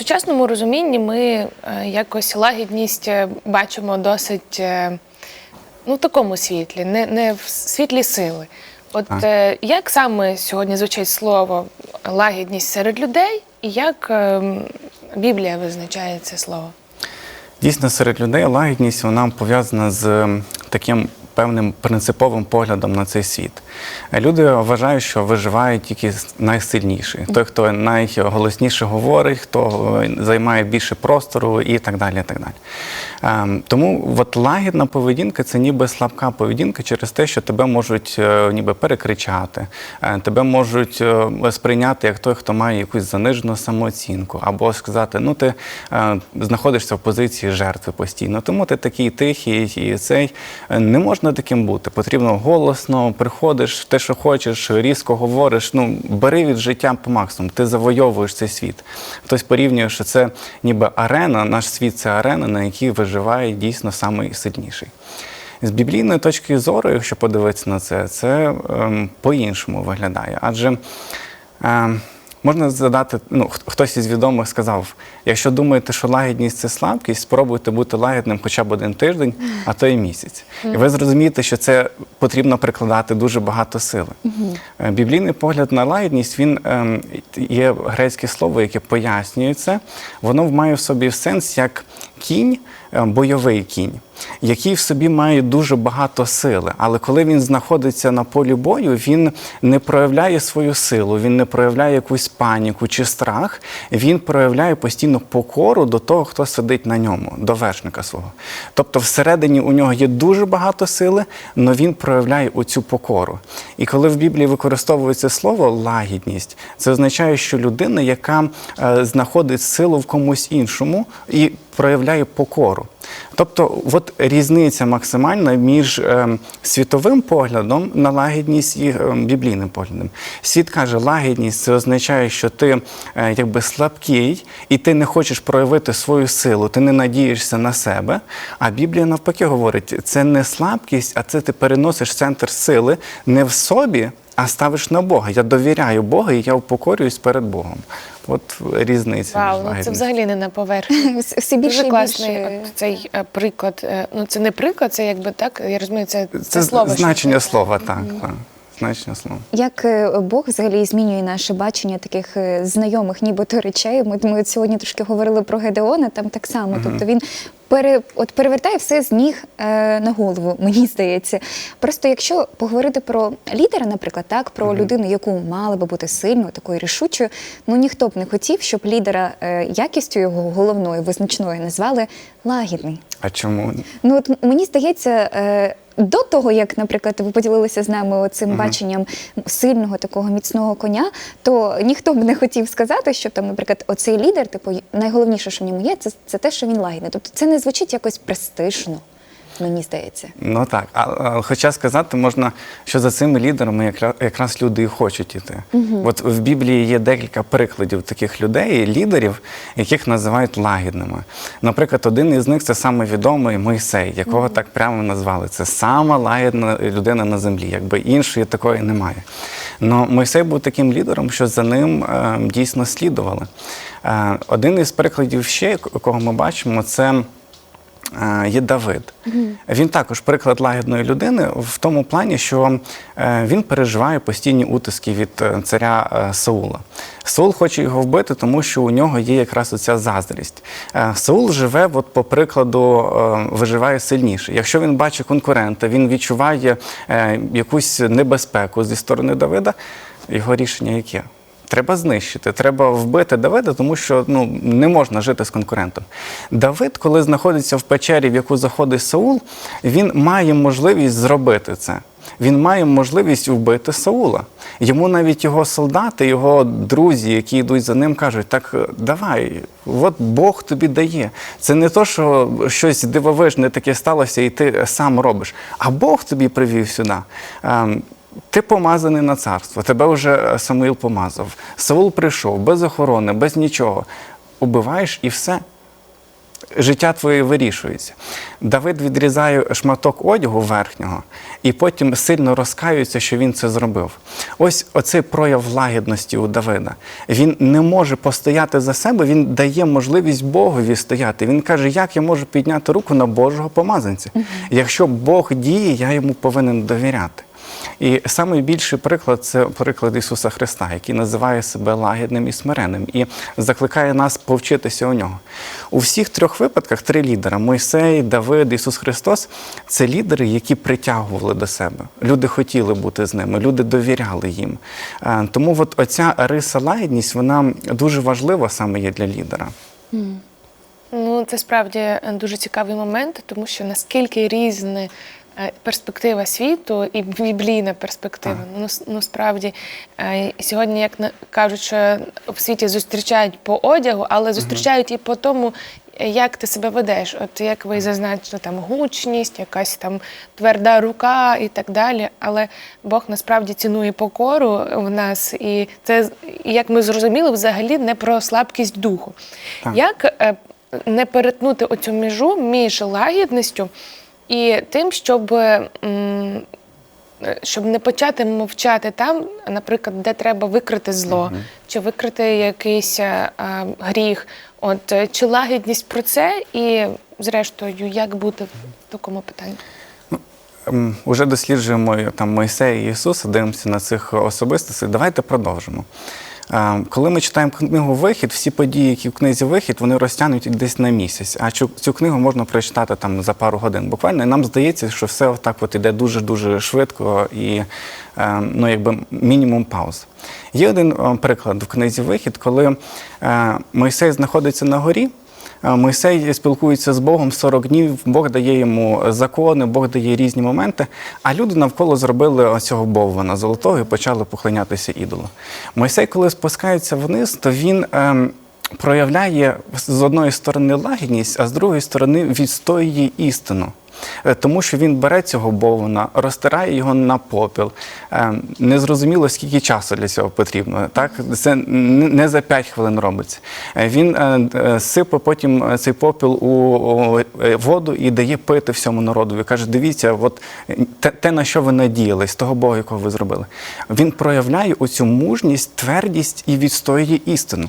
сучасному розумінні ми е, якось лагідність е, бачимо досить е, ну, в такому світлі, не, не в світлі сили. От Так. як саме сьогодні звучить слово лагідність серед людей, і як Біблія визначає це слово? Дійсно, серед людей лагідність вона пов'язана з таким певним принциповим поглядом на цей світ. Люди вважають, що виживає тільки найсильніший, той, хто найголосніше говорить, хто е, займає більше простору і так далі. І так далі. Ем, Тому от лагідна поведінка це ніби слабка поведінка через те, що тебе можуть е, ніби перекричати, е, тебе можуть сприйняти як той, хто має якусь занижену самооцінку, або сказати, ну ти знаходишся в позиції жертви постійно, тому ти такий тихий і цей не можна таким бути. Потрібно голосно, приходиш, те, що хочеш, різко говориш. Ну бери від життя по максимуму. Ти завойовуєш цей світ. Хтось порівнює, що це ніби арена, наш світ це арена, на якій виживає дійсно найсильніший. З біблійної точки зору, якщо подивитися на це, це ем, по-іншому виглядає. Адже ем, можна задати, ну, хтось із відомих сказав: якщо думаєте, що лагідність це слабкість, спробуйте бути лагідним хоча б один тиждень, а то й місяць. І ви зрозумієте, що це потрібно прикладати дуже багато сили. Е, Біблійний погляд на лагідність він ем, є грецьке слово, яке пояснює це. Воно має в собі сенс як кінь, е, бойовий кінь, який в собі має дуже багато сили. Але коли він знаходиться на полі бою, він не проявляє свою силу, він не проявляє якусь паніку чи страх. Він проявляє постійно покору до того, хто сидить на ньому, до вершника свого. Тобто, всередині у нього є дуже багато сили, але він проявляє оцю покору. І коли в Біблії використовується слово лагідність, це означає, що людина, яка е, знаходить силу в комусь іншому і проявляє покору. Тобто, от різниця максимальна між е, світовим поглядом на лагідність і е, біблійним поглядом. Світ каже, лагідність це означає, що ти е, якби слабкий, і ти не хочеш проявити свою силу, ти не надієшся на себе. А Біблія навпаки говорить, це не слабкість, а це ти переносиш центр сили не в собі. А ставиш на Бога. Я довіряю Богу і я упокорююсь перед Богом. От різниця. Вау, між ну це взагалі не на поверхні. Все- більше Дуже класний більше. от цей е, приклад. Е, Ну це не приклад, це якби так. Я розумію, це, це, Це, слово. що значення це- слова, так. так. Значення слова. Як е, Бог взагалі змінює наше бачення таких е, знайомих, нібито речей. Ми, ми сьогодні трошки говорили про Гедеона, там так само. Тобто він пере, от перевертає все з ніг е, на голову, мені здається. Просто якщо поговорити про лідера, наприклад, так, про людину, яку мала би бути сильною, такою рішучою, ну ніхто б не хотів, щоб лідера е, якістю його головною, визначною назвали лагідний. А чому? Ну от мені здається, е, до того як, наприклад, ви поділилися з нами цим баченням сильного такого міцного коня, то ніхто б не хотів сказати, що там, наприклад, оцей лідер, типу, найголовніше, що в ньому є, це, це те, що він лагідний. Тобто це не звучить якось престижно, мені здається. Ну так. А, а, хоча сказати можна, що за цими лідерами якраз, якраз люди і хочуть іти. От в Біблії є декілька прикладів таких людей, лідерів, яких називають лагідними. Наприклад, один із них це саме відомий Мойсей, якого так прямо назвали. Це сама лагідна людина на землі, якби іншої такої немає. Но Мойсей був таким лідером, що за ним е, дійсно слідували. Е, один із прикладів ще, кого ми бачимо, це. Е, є Давид. Він також приклад лагідної людини в тому плані, що е, він переживає постійні утиски від е, царя Саула. Саул хоче його вбити, тому що у нього є якраз оця заздрість. Саул живе, от, по прикладу, виживає сильніше. Якщо він бачить конкурента, він відчуває якусь небезпеку зі сторони Давида, його рішення яке? Треба знищити, треба вбити Давида, тому що ну не можна жити з конкурентом. Давид, коли знаходиться в печері, в яку заходить Саул, він має можливість зробити це. Він має можливість вбити Саула. Йому навіть його солдати, його друзі, які йдуть за ним, кажуть: так е, давай, от Бог тобі дає. Це не то, що щось дивовижне таке сталося, і ти сам робиш, а Бог тобі привів сюди. Ти помазаний на царство, тебе вже Самуїл помазав. Саул прийшов без охорони, без нічого. Убиваєш і все. життя твоє вирішується. Давид відрізає шматок одягу верхнього і потім сильно розкаюється, що він це зробив. Ось оцей прояв лагідності у Давида. Він не може постояти за себе, він дає можливість Богові стояти. Він каже, як я можу підняти руку на Божого помазанця. Якщо Бог діє, я йому повинен довіряти. І найбільший приклад це приклад Ісуса Христа, який називає себе лагідним і смиренним, і закликає нас повчитися у нього. У всіх трьох випадках три лідера: Мойсей, Давид, Ісус Христос це лідери, які притягували до себе. Люди хотіли бути з ними, люди довіряли їм. Е, Тому от оця риса лагідність вона дуже важлива саме є для лідера. Ну, це справді е, дуже цікавий момент, тому що наскільки різна е, перспектива світу і біблійна перспектива. Ну, нас- ну е, сьогодні, як кажуть, що в світі зустрічають по одягу, але зустрічають і по тому, е, як ти себе ведеш. От як ви зазначили, там гучність, якась там тверда рука і так далі. Але Бог насправді цінує покору в нас, і це, як ми зрозуміли, взагалі не про слабкість духу. Так. Як е, не перетнути оцю межу між лагідністю і тим, щоб, щоб не почати мовчати там, наприклад, де треба викрити зло, чи викрити якийсь е, е, гріх. От е, чи лагідність про це, і зрештою, як бути в такому питанні? Уже досліджуємо там Мойсея і Ісуса, дивимося на цих особистостей. Давайте продовжимо. Коли ми читаємо книгу Вихід, всі події, які в книзі Вихід, вони розтягнуті десь на місяць. А цю, книгу можна прочитати там за пару годин. Буквально нам здається, що все так от іде дуже-дуже швидко і ем, ну, якби мінімум пауз. Є один е, приклад в книзі Вихід, коли е, Мойсей знаходиться на горі. Мойсей спілкується з Богом 40 днів, Бог дає йому закони, Бог дає різні моменти, а люди навколо зробили оцього боввана золотого і почали поклонятися ідолу. Мойсей, коли спускається вниз, то він ем, проявляє з одної сторони лагідність, а з другої сторони відстоює істину. Е, Тому що він бере цього боввана, розтирає його на попіл. Е, Незрозуміло, скільки часу для цього потрібно. Так? Це не за 5 хвилин робиться. Е, Він е, сипе потім цей попіл у воду і дає пити всьому народу. І каже: дивіться, от те, на що ви надіялись, того Бога, якого ви зробили. Він проявляє оцю мужність, твердість і відстоює істину.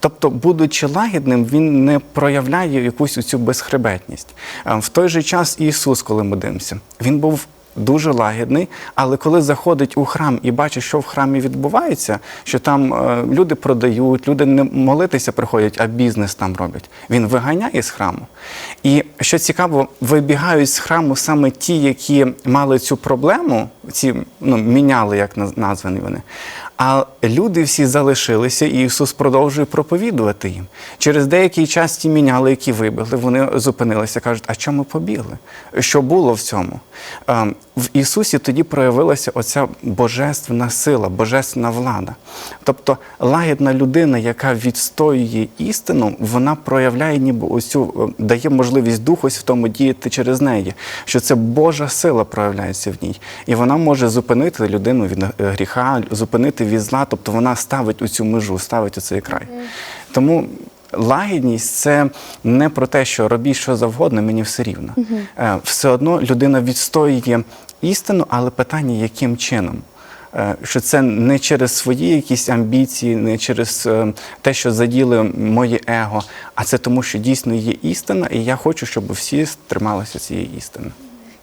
Тобто, будучи лагідним, він не проявляє якусь цю безхребетність. Е, В той же час Ісус, коли ми дивимося, він був дуже лагідний, але коли заходить у храм і бачить, що в храмі відбувається, що там е, люди продають, люди не молитися приходять, а бізнес там роблять. Він виганяє з храму. І що цікаво, вибігають з храму саме ті, які мали цю проблему, ці ну, міняли, як названі вони. А люди всі залишилися, і Ісус продовжує проповідувати їм. Через деякий час ті міняли, які вибігли, вони зупинилися, кажуть, а чому побігли? Що було в цьому? Ем, В Ісусі тоді проявилася оця божественна сила, божественна влада. Тобто лагідна людина, яка відстоює істину, вона проявляє ніби оцю, е, дає можливість духу ось в тому діяти через неї, що це Божа сила проявляється в ній. І вона може зупинити людину від е, гріха, зупинити від зла, тобто вона ставить у цю межу, ставить у цей край. Тому лагідність це не про те, що робіть що завгодно, мені все рівно. Е, Все одно людина відстоює істину, але питання, яким чином. Е, Що це не через свої якісь амбіції, не через е, те, що заділи моє его, а це тому, що дійсно є істина, і я хочу, щоб всі трималися цієї істини.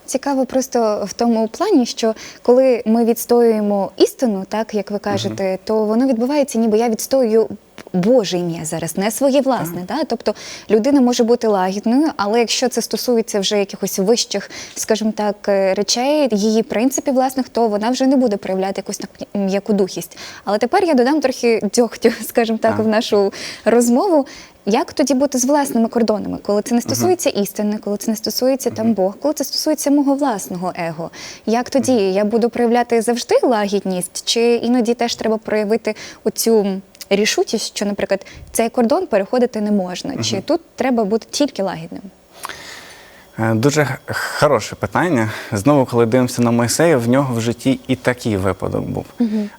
Цікаво просто в тому плані, що коли ми відстоюємо істину, так як ви кажете, то воно відбувається, ніби я відстоюю Боже ім'я зараз, не своє власне. Да? Тобто людина може бути лагідною, але якщо це стосується вже якихось вищих, скажімо так, е, речей, її принципів власних, то вона вже не буде проявляти якусь так м'якодухість. Але тепер я додам трохи дьогтю, скажімо так, Так. в нашу розмову. Як тоді бути з власними кордонами, коли це не стосується істини, коли це не стосується там Бог, коли це стосується мого власного его? Як тоді я буду проявляти завжди лагідність, чи іноді теж треба проявити оцю рішучість, що, наприклад, цей кордон переходити не можна, чи тут треба бути тільки лагідним? Е, Дуже хороше питання. Знову, коли дивимося на Мойсея, в нього в житті і такий випадок був.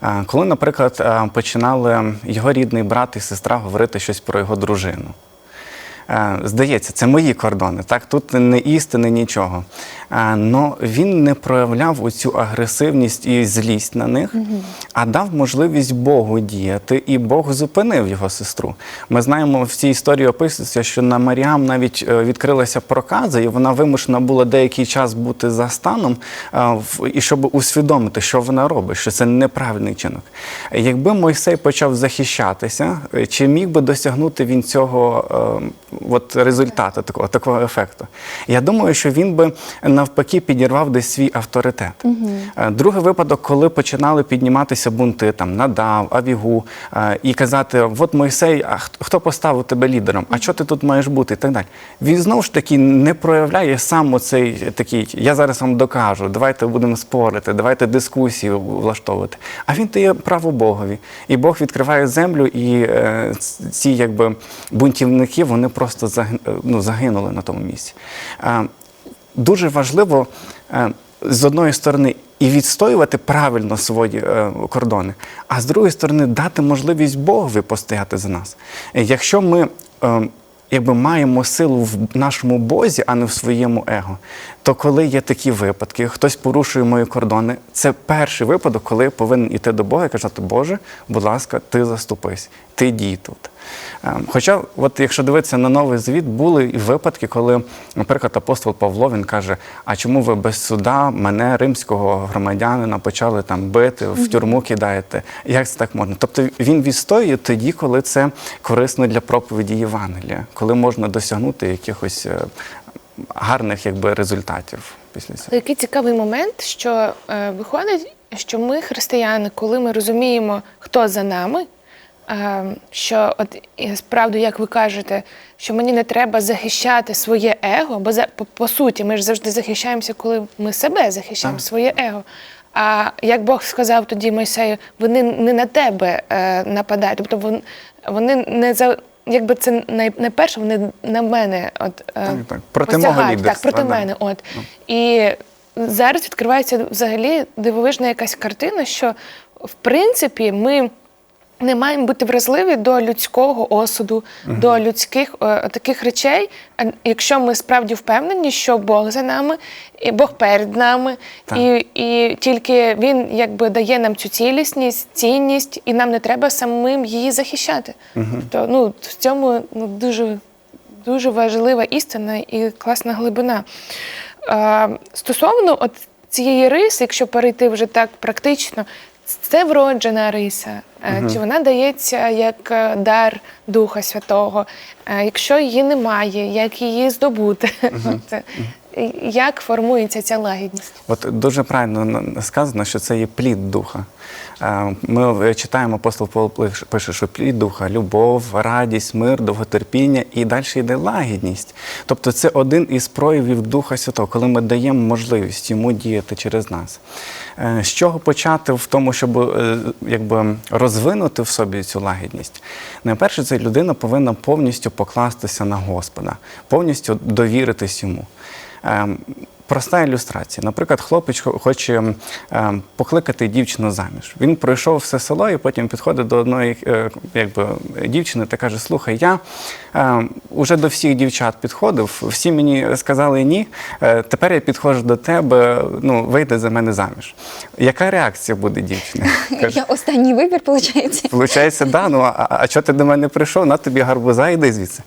Е, Коли, наприклад, е, починали його рідний брат і сестра говорити щось про його дружину. Е, здається, це мої кордони. Так, тут не істини, нічого. Але він не проявляв оцю агресивність і злість на них, а дав можливість Богу діяти, і Бог зупинив його сестру. Ми знаємо в цій історії описується, що на Маріам навіть е, відкрилася проказа, і вона вимушена була деякий час бути за станом, е, і щоб усвідомити, що вона робить, що це неправильний чинок. Якби Мойсей почав захищатися, чи міг би досягнути він цього от результату, такого, такого ефекту? Я думаю, що він би навпаки підірвав десь свій авторитет. Е, Другий випадок, коли починали підніматися бунти, там Надав, Авігу, е, і казати: от Мойсей, а хто поставив тебе лідером? А що ти тут маєш бути? І так далі. Він знову ж таки не проявляє сам оцей такий, я зараз вам докажу, давайте будемо спорити, давайте дискусії влаштовувати. А він дає право Богові. І Бог відкриває землю, і е, ці якби бунтівники вони просто заги- е, ну, загинули на тому місці. Дуже важливо е, з одної сторони і відстоювати правильно свої е, кордони, а з другої сторони дати можливість Богові постояти за нас. Якщо ми якби маємо силу в нашому Бозі, а не в своєму его, то коли є такі випадки, хтось порушує мої кордони, це перший випадок, коли я повинен іти до Бога і казати, Боже, будь ласка, ти заступись, ти дій тут. Ем, Хоча, от якщо дивитися на новий звіт, були і випадки, коли, наприклад, апостол Павло він каже: А чому ви без суда мене, римського громадянина, почали там бити, в тюрму кидаєте? Як це так можна? Тобто він відстоює тоді, коли це корисно для проповіді Євангелія, коли можна досягнути якихось е, гарних якби, результатів після цього. Який цікавий момент, що е, виходить, що ми, християни, коли ми розуміємо, хто за нами, що от справді, як ви кажете, що мені не треба захищати своє его, бо за, по, по суті, ми ж завжди захищаємося, коли ми себе захищаємо, своє его. А як Бог сказав тоді Мойсею, вони не на тебе е, нападають, тобто вони, вони не за. Якби це най, найперше, вони на мене от, е, Так, так. Проти мого. Так, проти да. мене. От. І зараз відкривається взагалі дивовижна якась картина, що в принципі ми не маємо бути вразливі до людського осуду, до людських е, таких речей, якщо ми справді впевнені, що Бог за нами, і Бог перед нами, Так. і, і тільки Він якби дає нам цю цілісність, цінність, і нам не треба самим її захищати. Тобто, ну, в цьому ну, дуже дуже важлива істина і класна глибина. Е, стосовно от цієї риси, якщо перейти вже так практично, це вроджена риса, угу. чи вона дається як е, дар Духа Святого? Е, Якщо її немає, як її здобути? Це, як формується ця лагідність? От дуже правильно сказано, що це є плід духа. Е, Ми читаємо, апостол Павло пише- що плід духа, любов, радість, мир, довготерпіння і далі йде лагідність. Тобто це один із проявів Духа Святого, коли ми даємо можливість йому діяти через нас. Е, З чого почати в тому, щоб е, якби, розвинути в собі цю лагідність? Найперше, це людина повинна повністю покластися на Господа, повністю довіритись йому. Ем, Проста ілюстрація. Наприклад, хлопець хоче ем, покликати дівчину заміж. Він пройшов все село і потім підходить до одної е, якби, дівчини та каже: Слухай, я ем, уже до всіх дівчат підходив, всі мені сказали ні. е, тепер я підходжу до тебе, ну вийди за мене заміж. Яка реакція буде дівчини? Я останній вибір, виходить. Получається, да, ну а, а що ти до мене прийшов? На тобі гарбуза, йди звідси.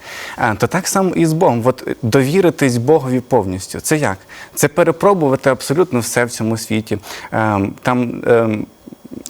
То так само і з Богом. От довіритись Богові повністю. Це як? Це перепробувати абсолютно все в цьому світі. Ем, там ем,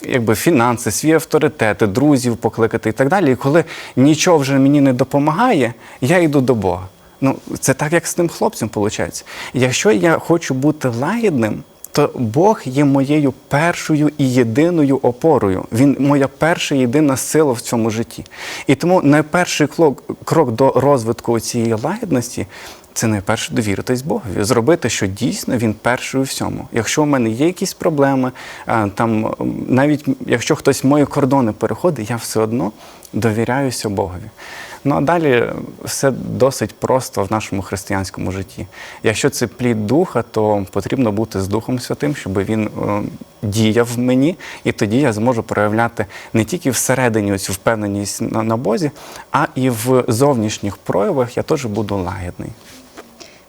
якби фінанси, свої авторитети, друзів покликати і так далі. І коли нічого вже мені не допомагає, я йду до Бога. Ну, це так, як з тим хлопцем виходить. Якщо я хочу бути лагідним, то Бог є моєю першою і єдиною опорою. Він моя перша і єдина сила в цьому житті. І тому найперший крок, крок до розвитку цієї лагідності це найперше довіритись Богові, зробити, що дійсно він перший у всьому. Якщо у мене є якісь проблеми, там навіть якщо хтось мої кордони переходить, я все одно довіряюся Богові. Ну а далі все досить просто в нашому християнському житті. Якщо це плід духа, то потрібно бути з Духом Святим, щоб він е, діяв в мені, і тоді я зможу проявляти не тільки всередині цю впевненість на, на Бозі, а і в зовнішніх проявах я теж буду лагідний.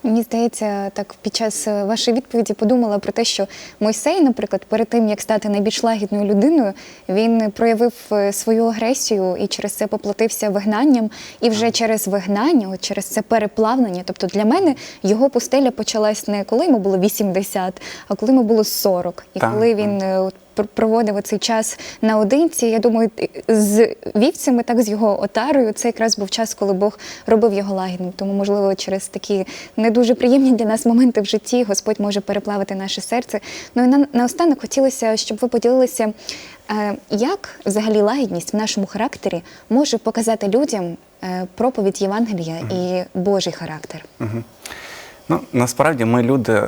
Мені здається, так під час е, вашої відповіді подумала про те, що Мойсей, наприклад, перед тим як стати найбільш лагідною людиною, він проявив е, свою агресію і через це поплатився вигнанням. І вже через вигнання, от через це переплавлення. Тобто для мене його пустеля почалась не коли йому було 80, а коли йому було 40. І Так, коли він е, от проводив цей час наодинці. Я думаю, з вівцями, так з його отарою, це якраз був час, коли Бог робив його лагідним. Тому, можливо, через такі не дуже приємні для нас моменти в житті Господь може переплавити наше серце. Ну і на, наостанок хотілося, щоб ви поділилися, е, як взагалі лагідність в нашому характері може показати людям е, проповідь Євангелія і Божий характер. Ну, насправді ми люди.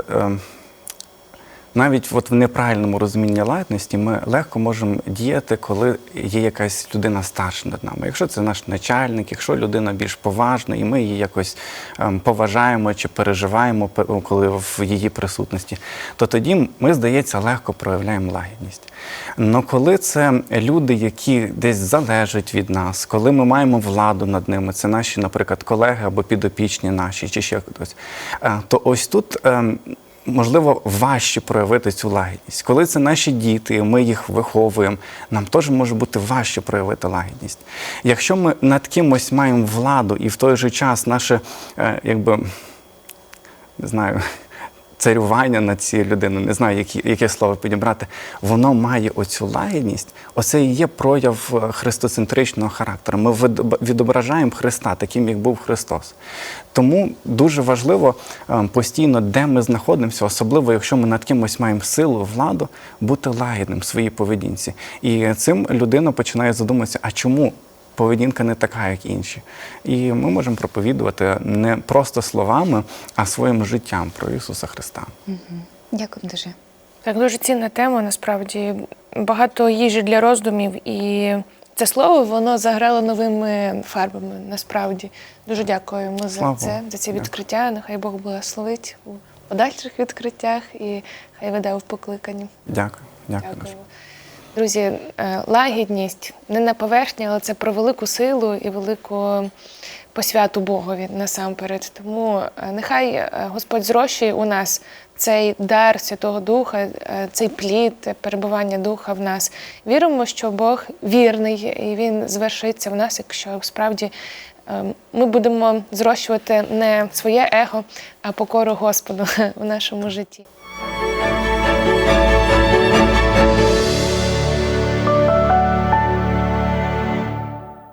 Навіть от в неправильному розумінні лагідності ми легко можемо діяти, коли є якась людина старша над нами. Якщо це наш начальник, якщо людина більш поважна, і ми її якось ем, поважаємо чи переживаємо, коли в її присутності, то тоді ми, здається, легко проявляємо лагідність. Но коли це люди, які десь залежать від нас, коли ми маємо владу над ними, це наші, наприклад, колеги або підопічні наші, чи ще хтось, е, то ось тут. Можливо, важче проявити цю лагідність. Коли це наші діти, ми їх виховуємо, нам теж може бути важче проявити лагідність. Якщо ми над кимось маємо владу і в той же час наше, е, якби, не знаю, царювання над цією людиною, не знаю, які, яке слово підібрати, воно має оцю лагідність. Оце і є прояв е, христоцентричного характеру. Ми відображаємо Христа, таким, як був Христос. Тому дуже важливо е, постійно, де ми знаходимося, особливо якщо ми над кимось маємо силу, владу, бути лагідним в своїй поведінці. І цим людина починає задуматися, а чому? Поведінка не така, як інші. І ми можемо проповідувати не просто словами, а своїм життям про Ісуса Христа. Дякую дуже. Так, дуже цінна тема, насправді. Багато їжі для роздумів, і це слово воно заграло новими фарбами. Насправді. Дуже дякуємо за Слава це, за ці Дякую. відкриття. Нехай Бог благословить у подальших відкриттях і хай веде в покликанні. Дякую. Дякую. Дякую. Друзі, е, лагідність не на поверхні, але це про велику силу і велику посвяту Богові насамперед. Тому е, нехай е, Господь зрощує у нас цей дар Святого Духа, цей плід перебування Духа в нас. Віримо, що Бог вірний і Він звершиться в нас, якщо справді ми будемо зрощувати не своє его, а покору Господу в нашому житті.